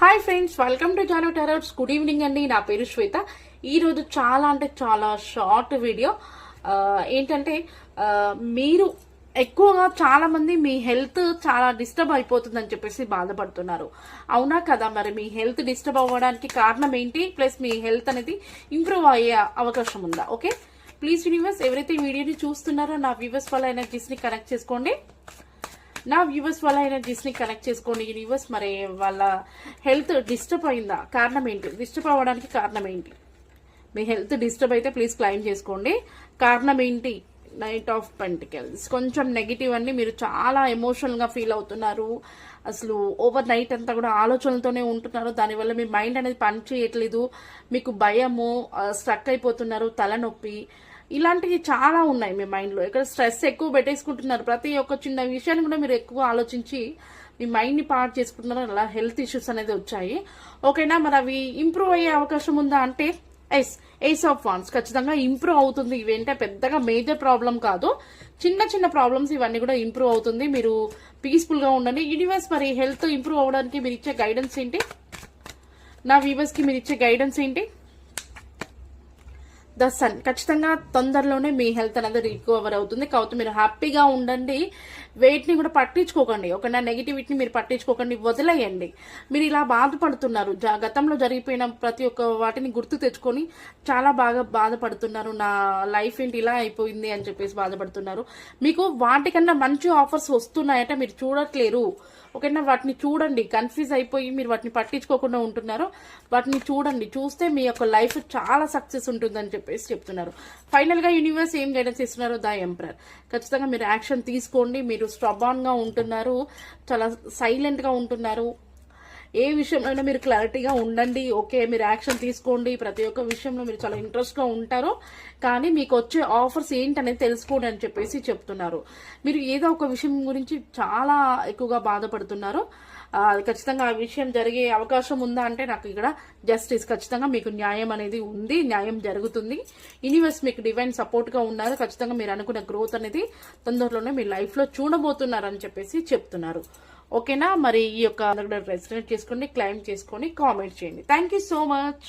Hi friends welcome to జానో టెరర్స్ good evening అండి. నా పేరు శ్వేత. ఈరోజు చాలా అంటే చాలా షార్ట్ వీడియో. ఏంటంటే మీరు ఎక్కువగా చాలా మంది మీ హెల్త్ చాలా డిస్టర్బ్ అయిపోతుందని చెప్పేసి బాధపడుతున్నారు. అవునా కదా? మరి మీ హెల్త్ డిస్టర్బ్ అవ్వడానికి కారణం ఏంటి? ప్లస్ మీ హెల్త్ అనేది ఇంప్రూవ్ అయ్యే అవకాశం ఉందా? ఓకే? ప్లీజ్ యూనివర్స్ ఎవరైతే వీడియోని చూస్తున్నారో నా వ్యూవర్స్ వల్ల ఎనర్జీస్ని కనెక్ట్ చేసుకోండి. నా వ్యూవర్స్ వల్ల అయినా ని కనెక్ట్ చేసుకోండి యూనివర్స్ మరి వాళ్ళ హెల్త్ డిస్టర్బ్ అయిందా? కారణం ఏంటి? డిస్టర్బ్ అవ్వడానికి కారణం ఏంటి? మీ హెల్త్ డిస్టర్బ్ అయితే ప్లీజ్ క్లైమ్ చేసుకోండి. కారణం ఏంటి? నైట్ ఆఫ్ పెంటికల్స్ కొంచెం నెగిటివ్ అన్ని మీరు చాలా ఎమోషనల్గా ఫీల్ అవుతున్నారు. అసలు ఓవర్ నైట్ అంతా కూడా ఆలోచనలతోనే ఉంటున్నారు. దానివల్ల మీ మైండ్ అనేది పని చేయట్లేదు మీకు భయము స్ట్రక్ అయిపోతున్నారు తలనొప్పి. ఇలాంటివి చాలా ఉన్నాయి మీ మైండ్లో. ఇక్కడ స్ట్రెస్ ఎక్కువ పెట్టేసుకుంటున్నారు. ప్రతి ఒక్క చిన్న విషయాన్ని కూడా మీరు ఎక్కువ ఆలోచించి మీ మైండ్ని పాడు చేసుకుంటున్నారు. అలా హెల్త్ ఇష్యూస్ అనేది వచ్చాయి. ఓకేనా? మరి అవి ఇంప్రూవ్ అయ్యే అవకాశం ఉందా అంటే ఎస్ ఎయిస్ ఆఫ్ వాన్స్. ఖచ్చితంగా ఇంప్రూవ్ అవుతుంది. ఇవేంటే పెద్దగా మేజర్ ప్రాబ్లం కాదు. చిన్న చిన్న ప్రాబ్లమ్స్ ఇవన్నీ కూడా ఇంప్రూవ్ అవుతుంది. మీరు పీస్ఫుల్గా ఉండండి. యూనివర్స్ మరి హెల్త్ ఇంప్రూవ్ అవ్వడానికి మీరు ఇచ్చే గైడెన్స్ ఏంటి? నా వ్యూవర్స్కి మీరు ఇచ్చే గైడెన్స్ ఏంటి? The Sun. ఖచ్చితంగా తొందరలోనే మీ హెల్త్ అనేది రికవర్ అవుతుంది. కాబట్టి మీరు హ్యాపీగా ఉండండి. వెయిట్ని కూడా పట్టించుకోకండి. ఒక నా నెగిటివిటీని మీరు పట్టించుకోకండి. వదిలేయండి. మీరు ఇలా బాధపడుతున్నారు. గతంలో జరిగిపోయిన ప్రతి ఒక్క వాటిని గుర్తు తెచ్చుకొని చాలా బాగా బాధపడుతున్నారు. నా లైఫ్ ఏంటి ఇలా అయిపోయింది అని చెప్పేసి బాధపడుతున్నారు. మీకు వాటికన్నా మంచి ఆఫర్స్ వస్తున్నాయంటే మీరు చూడట్లేరు. ఓకేనా వాటిని చూడండి. కన్ఫ్యూజ్ అయిపోయి మీరు వాటిని పట్టించుకోకుండా ఉంటున్నారు. వాటిని చూడండి. చూస్తే మీ యొక్క లైఫ్ చాలా సక్సెస్ ఉంటుందని చెప్పి చెప్పేసి చెప్తున్నారు. ఫైనల్గా యూనివర్స్ ఏం గైడెన్స్ ఇస్తున్నారు ద ఎంప్రర్ ఖచ్చితంగా మీరు యాక్షన్ తీసుకోండి. మీరు స్ట్రబాన్గా ఉంటున్నారు. చాలా సైలెంట్గా ఉంటున్నారు. ఏ విషయంలో మీరు క్లారిటీగా ఉండండి ఓకే మీరు యాక్షన్ తీసుకోండి ప్రతి ఒక్క విషయంలో మీరు చాలా ఇంట్రెస్ట్గా ఉంటారు కానీ మీకు వచ్చే ఆఫర్స్ ఏంటనేది తెలుసుకోండి అని చెప్పేసి చెప్తున్నారు. మీరు ఏదో ఒక విషయం గురించి చాలా ఎక్కువగా బాధపడుతున్నారు. ఖచ్చితంగా ఆ విషయం జరిగే అవకాశం ఉందా అంటే నాకు ఇక్కడ జస్టిస్ ఖచ్చితంగా మీకు న్యాయం అనేది ఉంది న్యాయం జరుగుతుంది. యూనివర్స్ మీకు డివైన్ సపోర్ట్గా ఉన్నారు. ఖచ్చితంగా మీరు అనుకున్న గ్రోత్ అనేది తొందరలోనే మీ లైఫ్లో చూడబోతున్నారని చూడబోతున్నారు అని చెప్పేసి చెప్తున్నారు. ఓకేనా? మరి ఈ యొక్క రెసిడెంట్ చేసుకోండి క్లైమ్ చేసుకొని కామెంట్ చేయండి. Thank you so much